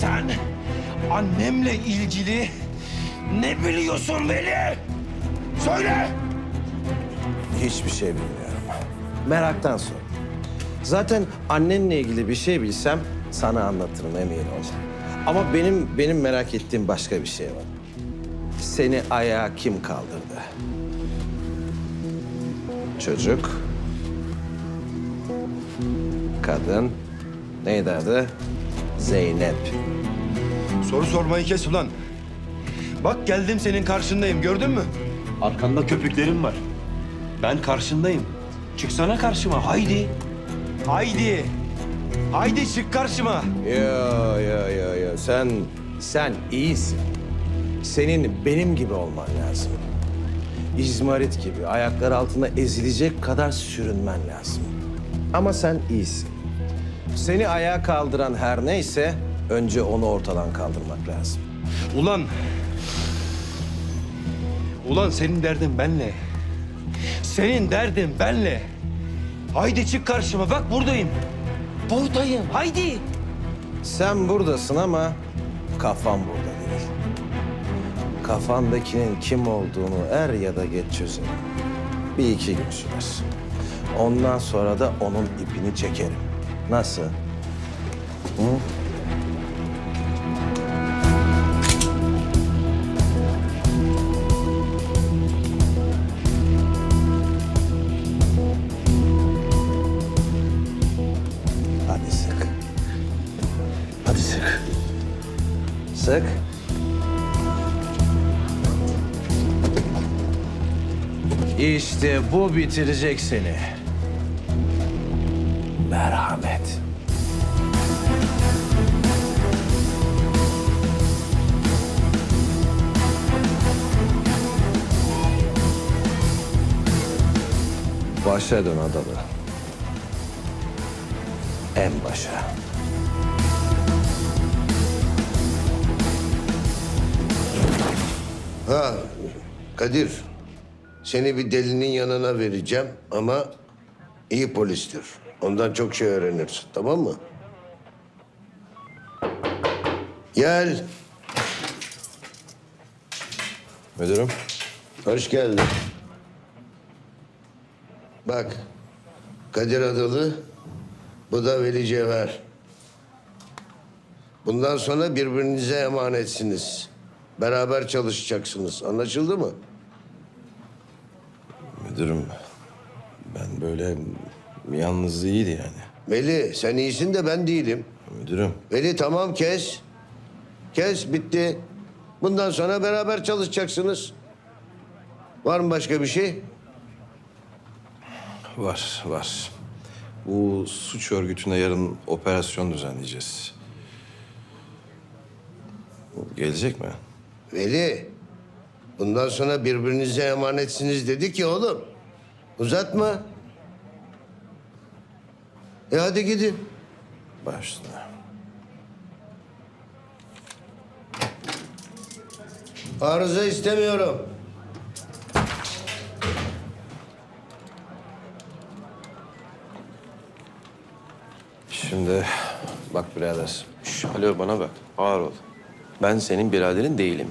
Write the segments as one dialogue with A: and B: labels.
A: Sen annemle ilgili ne biliyorsun Veli? Söyle!
B: Hiçbir şey bilmiyorum. Meraktan sor. Zaten annenle ilgili bir şey bilsem sana anlatırım emin ol. Ama benim benim merak ettiğim başka bir şey var. Seni ayağa kim kaldırdı? Çocuk. Kadın. Neydi adı? Zeynep.
A: Soru sormayı kes ulan. Bak geldim senin karşındayım gördün mü?
C: Arkanda köpüklerim var. Ben karşındayım. Çıksana karşıma haydi.
A: Haydi. Haydi çık karşıma.
B: Yo yo yo yo sen sen iyisin. Senin benim gibi olman lazım. İzmarit gibi ayaklar altında ezilecek kadar sürünmen lazım. Ama sen iyisin. Seni ayağa kaldıran her neyse önce onu ortadan kaldırmak lazım.
A: Ulan. Ulan senin derdin benle. Senin derdin benle. Haydi çık karşıma bak buradayım. Buradayım haydi.
B: Sen buradasın ama kafan burada değil. Kafandakinin kim olduğunu er ya da geç çözerim. Bir iki gün sürer. Ondan sonra da onun ipini çekerim. Nasıl? Hı? Hadi sık. Hadi sık. Sık. İşte bu bitirecek seni. Başa dön adalı. En başa.
D: Ha Kadir. Seni bir delinin yanına vereceğim ama iyi polistir. Ondan çok şey öğrenirsin tamam mı? Gel.
B: Müdürüm.
D: Hoş geldin. Bak. Kadir Adalı. Bu da Veli Cevher. Bundan sonra birbirinize emanetsiniz. Beraber çalışacaksınız. Anlaşıldı mı?
B: Müdürüm. Ben böyle yalnız iyiydi yani.
D: Veli sen iyisin de ben değilim.
B: Müdürüm.
D: Veli tamam kes. Kes bitti. Bundan sonra beraber çalışacaksınız. Var mı başka bir şey?
B: Var, var. Bu suç örgütüne yarın operasyon düzenleyeceğiz. Gelecek mi?
D: Veli, bundan sonra birbirinize emanetsiniz dedik ya oğlum. Uzatma. E hadi gidin.
B: Başla.
D: Arıza istemiyorum.
B: Şimdi bak birader.
C: Şş, alo bana bak. Ağır ol. Ben senin biraderin değilim.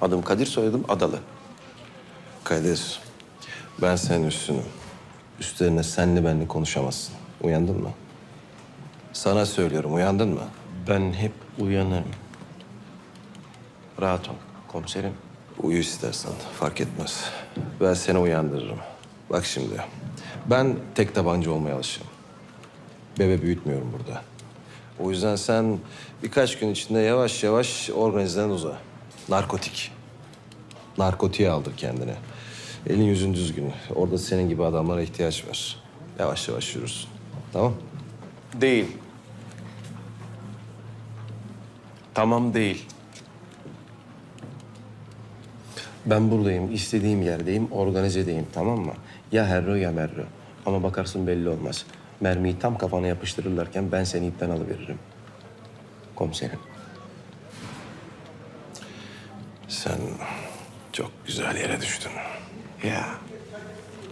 C: Adım Kadir, soyadım Adalı.
B: Kadir, ben senin üstünüm. Üstlerine senli benli konuşamazsın. Uyandın mı? Sana söylüyorum, uyandın mı?
C: Ben hep uyanırım. Rahat ol komiserim.
B: Uyu istersen, fark etmez. Ben seni uyandırırım. Bak şimdi, ben tek tabanca olmaya alışığım. Bebe büyütmüyorum burada. O yüzden sen birkaç gün içinde yavaş yavaş organizeden uza. Narkotik. Narkotiğe aldır kendini. Elin yüzün düzgün. Orada senin gibi adamlara ihtiyaç var. Yavaş yavaş yürürsün. Tamam?
C: Değil. Tamam değil. Ben buradayım, istediğim yerdeyim, organizedeyim tamam mı? Ya herro ya merro. Ama bakarsın belli olmaz. Mermiyi tam kafana yapıştırırlarken ben seni ipten alıveririm. Komiserim.
B: Sen çok güzel yere düştün.
C: Ya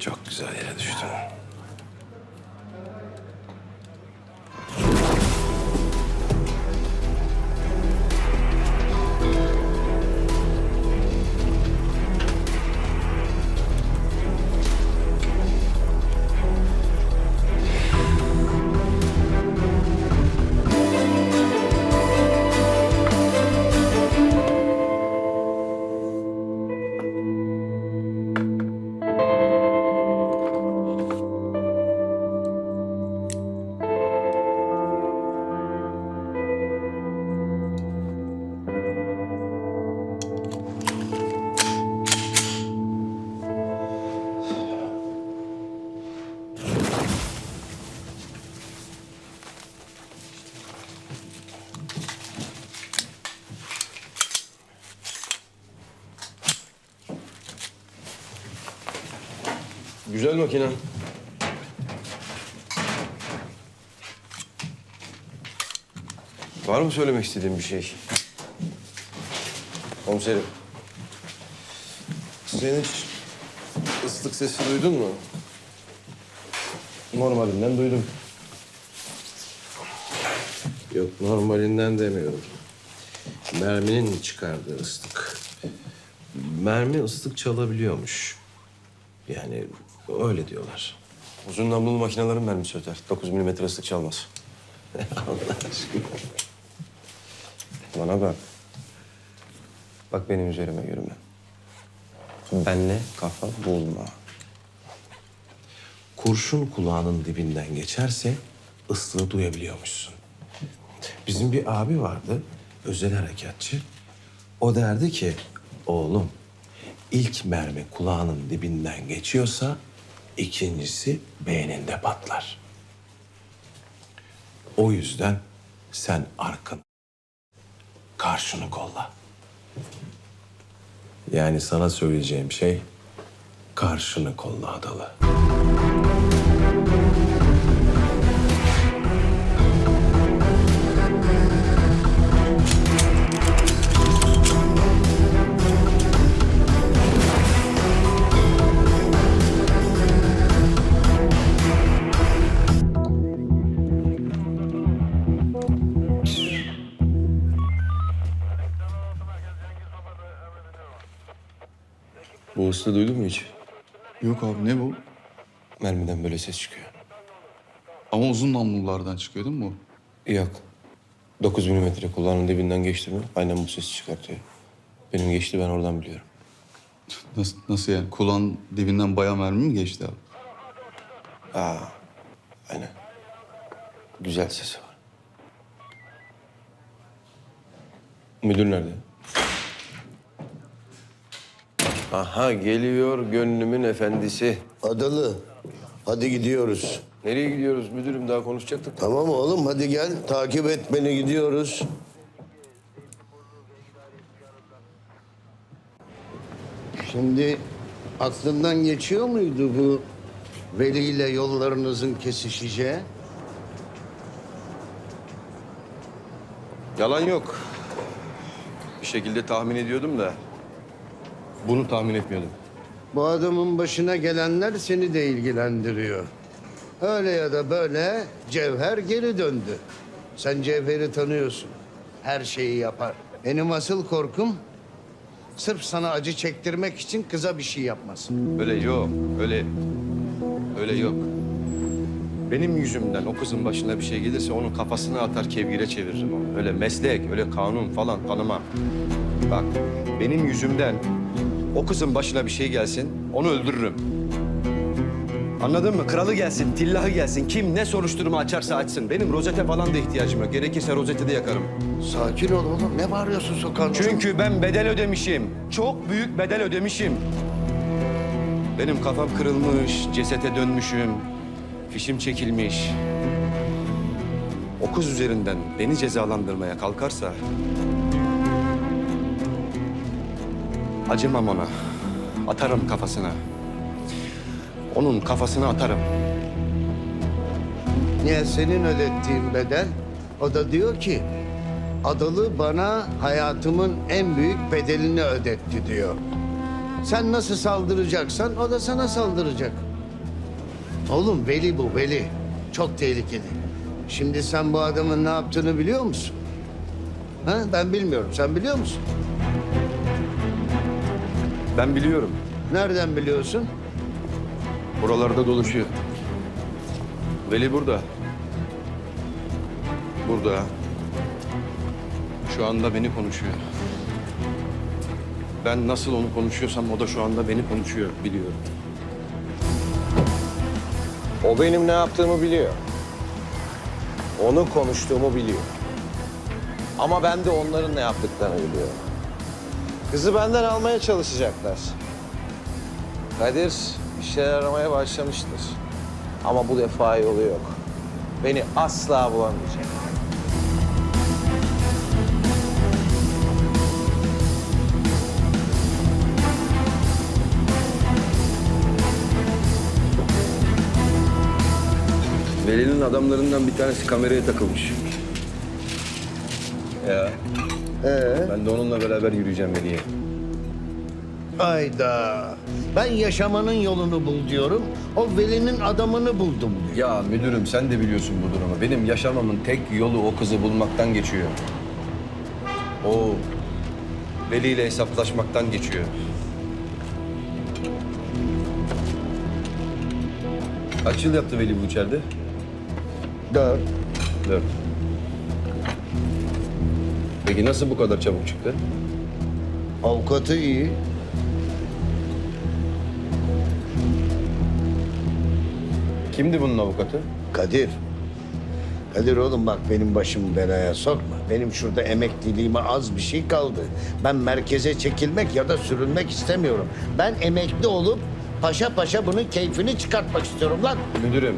B: Çok güzel yere düştün.
C: Makine. Var mı söylemek istediğin bir şey? Komiserim. Sen hiç ıslık sesi duydun mu? Normalinden duydum.
B: Yok normalinden demiyorum. Merminin çıkardığı ıslık. Mermi ıslık çalabiliyormuş. Yani öyle diyorlar.
C: Uzun namlulu makinelerin mermisi öter. 9 milimetre ıslık çalmaz.
B: Allah aşkına.
C: Bana bak. Bak benim üzerime yürüme. Benle kafa bulma.
B: Kurşun kulağının dibinden geçerse ıslığı duyabiliyormuşsun. Bizim bir abi vardı, özel harekatçı. O derdi ki, oğlum ilk mermi kulağının dibinden geçiyorsa ikincisi beyninde patlar. O yüzden sen arkın, karşını kolla. Yani sana söyleyeceğim şey karşını kolla Adalı.
C: Islığı duydun mu hiç?
E: Yok abi ne bu?
C: Mermiden böyle ses çıkıyor.
E: Ama uzun namlulardan çıkıyor değil mi bu?
C: Yok. 9 milimetre kulağının dibinden geçti mi aynen bu sesi çıkartıyor. Benim geçti ben oradan biliyorum.
E: Nasıl, nasıl yani? Kulağın dibinden bayağı mermi mi geçti abi?
C: Aynen. Güzel sesi var. Müdür nerede?
B: Aha geliyor gönlümün efendisi.
D: Adalı, hadi gidiyoruz.
C: Nereye gidiyoruz müdürüm? Daha konuşacaktık.
D: Tamam oğlum hadi gel. Takip et beni gidiyoruz. Şimdi aklından geçiyor muydu bu Veli ile yollarınızın kesişeceği?
C: Yalan yok. Bir şekilde tahmin ediyordum da bunu tahmin etmiyordum.
D: Bu adamın başına gelenler seni de ilgilendiriyor. Öyle ya da böyle Cevher geri döndü. Sen Cevher'i tanıyorsun. Her şeyi yapar. Benim asıl korkum sırf sana acı çektirmek için kıza bir şey yapmasın.
A: Öyle yok, öyle öyle yok. Benim yüzümden o kızın başına bir şey gelirse onun kafasına atar kevgire çeviririm onu. Öyle meslek, öyle kanun falan tanımam. Bak benim yüzümden o kızın başına bir şey gelsin onu öldürürüm. Anladın mı? Kralı gelsin, tillahı gelsin. Kim ne soruşturma açarsa açsın. Benim rozete falan da ihtiyacım yok. Gerekirse rozete de yakarım.
D: Sakin ol oğlum. Ne bağırıyorsun sokağın?
A: Çünkü ben bedel ödemişim. Çok büyük bedel ödemişim. Benim kafam kırılmış, cesete dönmüşüm. Fişim çekilmiş. O kız üzerinden beni cezalandırmaya kalkarsa... Acımam ona. Atarım kafasına. Onun kafasına atarım.
D: Niye senin ödettiğin bedel? O da diyor ki Adalı bana hayatımın en büyük bedelini ödetti diyor. Sen nasıl saldıracaksan o da sana saldıracak. Oğlum Veli bu Veli. Çok tehlikeli. Şimdi sen bu adamın ne yaptığını biliyor musun? Ha? Ben bilmiyorum. Sen biliyor musun?
A: Ben biliyorum.
D: Nereden biliyorsun?
A: Buralarda dolaşıyor. Veli burada. Burada. Şu anda beni konuşuyor. Ben nasıl onu konuşuyorsam o da şu anda beni konuşuyor biliyorum.
B: O benim ne yaptığımı biliyor. Onu konuştuğumu biliyor. Ama ben de onların ne yaptıklarını biliyorum. Kızı benden almaya çalışacaklar. Kadir bir şeyler aramaya başlamıştır. Ama bu defa yolu yok. Beni asla bulamayacak.
A: Veli'nin adamlarından bir tanesi kameraya takılmış. Ya.
D: Ee?
A: Ben de onunla beraber yürüyeceğim Veli'ye.
D: Ayda. Ben yaşamanın yolunu bul diyorum. O velinin adamını buldum diyor.
A: Ya müdürüm sen de biliyorsun bu durumu. Benim yaşamamın tek yolu o kızı bulmaktan geçiyor.
B: O Veli ile hesaplaşmaktan geçiyor.
A: Kaç yıl yaptı Veli bu içeride?
D: Dört.
A: Dört. Peki nasıl bu kadar çabuk çıktı?
D: Avukatı iyi.
A: Kimdi bunun avukatı?
D: Kadir. Kadir oğlum bak benim başımı belaya sokma. Benim şurada emekliliğime az bir şey kaldı. Ben merkeze çekilmek ya da sürünmek istemiyorum. Ben emekli olup paşa paşa bunun keyfini çıkartmak istiyorum lan.
A: Müdürüm,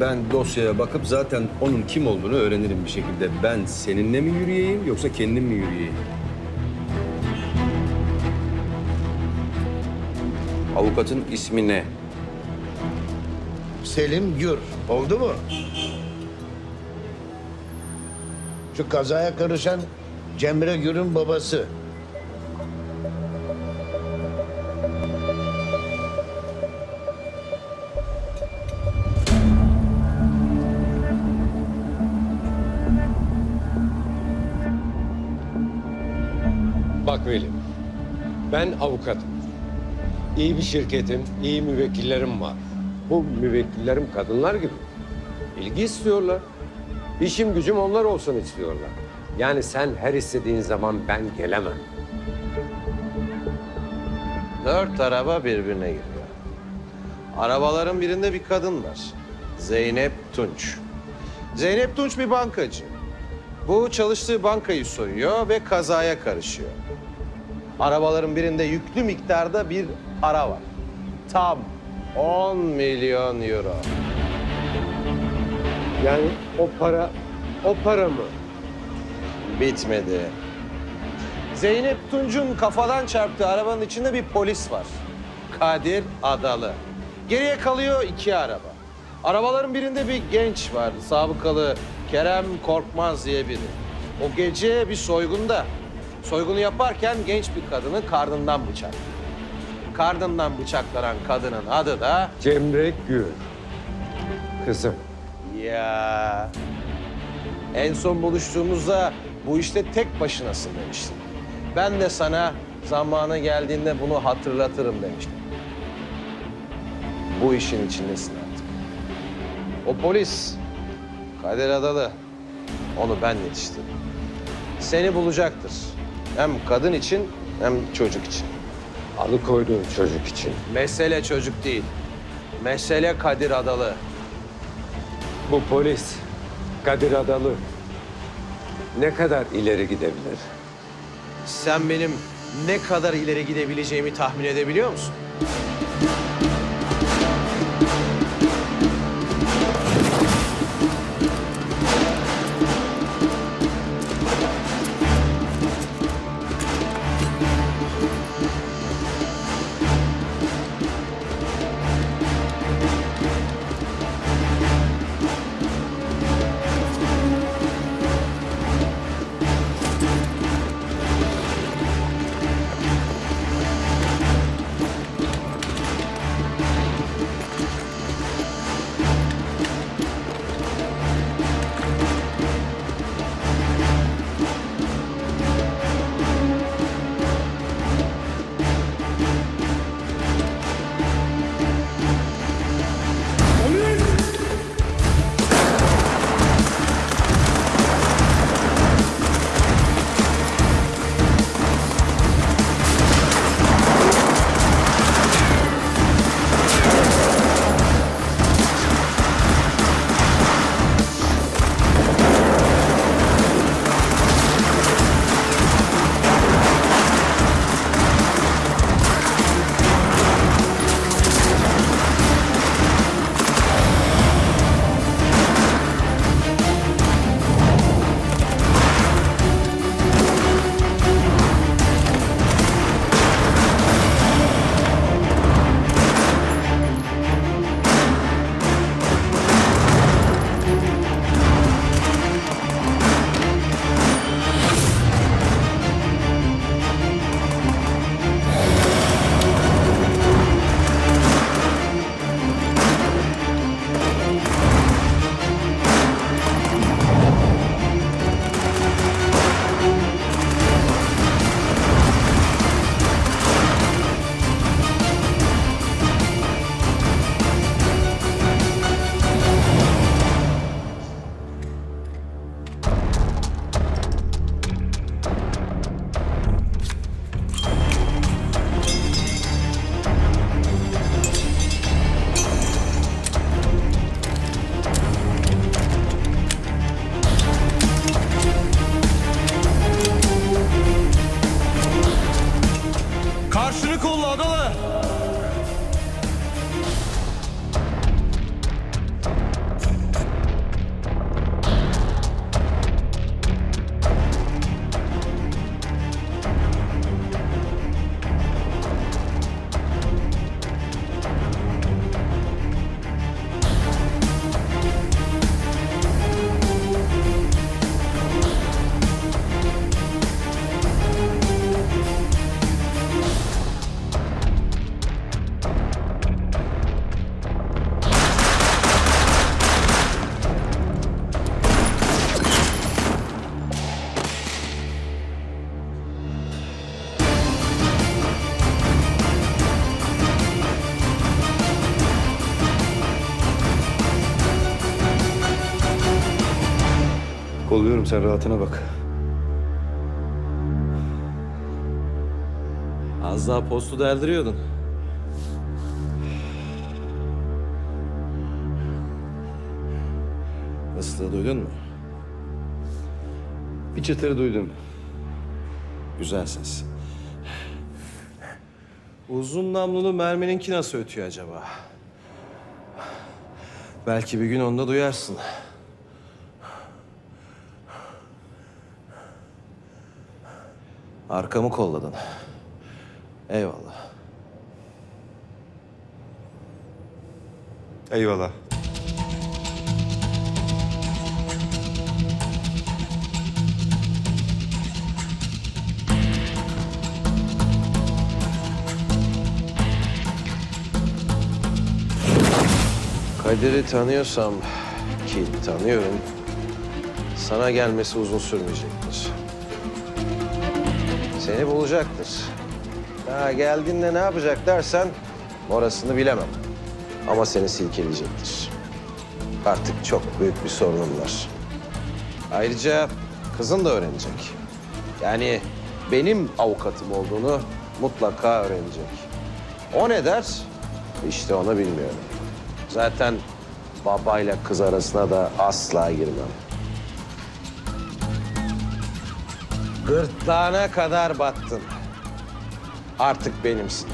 A: ben dosyaya bakıp zaten onun kim olduğunu öğrenirim bir şekilde. Ben seninle mi yürüyeyim yoksa kendim mi yürüyeyim? Avukatın ismi ne?
D: Selim Gür. Oldu mu? Şu kazaya karışan Cemre Gür'ün babası.
F: Bak Veli, ben avukatım. İyi bir şirketim, iyi müvekkillerim var. Bu müvekkillerim kadınlar gibi. İlgi istiyorlar. İşim gücüm onlar olsun istiyorlar. Yani sen her istediğin zaman ben gelemem.
B: Dört araba birbirine giriyor. Arabaların birinde bir kadın var. Zeynep Tunç. Zeynep Tunç bir bankacı. Bu çalıştığı bankayı soyuyor ve kazaya karışıyor. Arabaların birinde yüklü miktarda bir para var. Tam 10 milyon euro.
F: Yani o para, o para mı?
B: Bitmedi. Zeynep Tunç'un kafadan çarptığı arabanın içinde bir polis var. Kadir Adalı. Geriye kalıyor iki araba. Arabaların birinde bir genç var. Sabıkalı Kerem Korkmaz diye biri. O gece bir soygunda. Soygunu yaparken genç bir kadını karnından bıçaklıyor. Karnından bıçaklanan kadının adı da
F: Cemre Gül. Kızım.
B: Ya. En son buluştuğumuzda bu işte tek başınasın demiştin. Ben de sana zamanı geldiğinde bunu hatırlatırım demiştim. Bu işin içindesin artık. O polis, Kadir Adalı, onu ben yetiştirdim. Seni bulacaktır. Hem kadın için hem çocuk için.
F: Alıkoyduğun çocuk için.
B: Mesele çocuk değil. Mesele Kadir Adalı.
F: Bu polis Kadir Adalı ne kadar ileri gidebilir?
B: Sen benim ne kadar ileri gidebileceğimi tahmin edebiliyor musun?
E: Oluyorum sen rahatına bak.
B: Az daha postu deldiriyordun. Islığı duydun mu?
E: Bir çıtır duydum.
B: Güzel ses. Uzun namlulu mermininki nasıl ötüyor acaba? Belki bir gün onu da duyarsın. Arkamı kolladın. Eyvallah.
A: Eyvallah.
B: Kadir'i tanıyorsam ki tanıyorum, sana gelmesi uzun sürmeyecektir. Seni bulacaktır. Ha, geldiğinde ne yapacak dersen orasını bilemem. Ama seni silkeleyecektir. Artık çok büyük bir sorunum var. Ayrıca kızın da öğrenecek. Yani benim avukatım olduğunu mutlaka öğrenecek. O ne der? İşte onu bilmiyorum. Zaten babayla kız arasına da asla girmem. Gırtlağına kadar battın. Artık benimsin.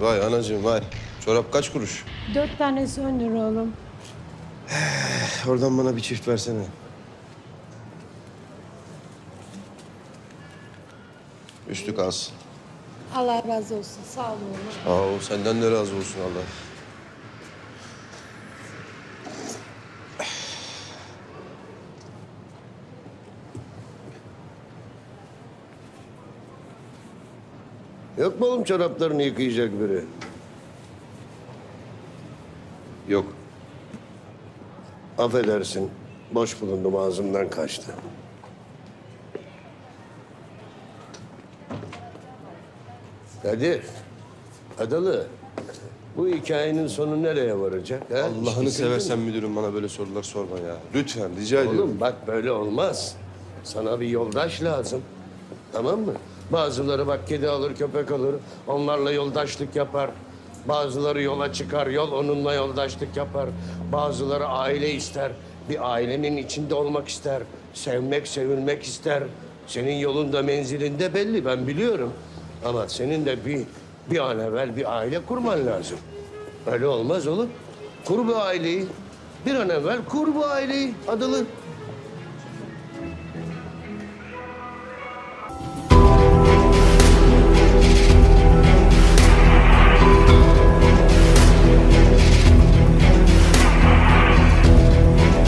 B: Vay anacığım vay. Çorap kaç kuruş?
G: Dört tanesi on lira oğlum.
B: Oradan bana bir çift versene. Üstü kalsın.
G: Allah razı olsun. Sağ olun oğlum.
B: Aa, o senden de razı olsun Allah.
D: Yok mu oğlum çoraplarını yıkayacak biri?
B: Yok.
D: Affedersin. Boş bulundum ağzımdan kaçtı. Kadir. Adalı. Bu hikayenin sonu nereye varacak? Ha?
A: Allah'ını seversen
D: mi?
A: müdürüm bana böyle sorular sorma ya. Lütfen rica ediyorum.
D: Oğlum bak böyle olmaz. Sana bir yoldaş lazım. Tamam mı? Bazıları bak kedi alır köpek alır. Onlarla yoldaşlık yapar. Bazıları yola çıkar, yol onunla yoldaşlık yapar. Bazıları aile ister. Bir ailenin içinde olmak ister. Sevmek, sevilmek ister. Senin yolun da menzilin de belli, ben biliyorum. Ama senin de bir, bir an evvel bir aile kurman lazım. Öyle olmaz oğlum. Kur bu aileyi. Bir an evvel kur bu aileyi Adalı.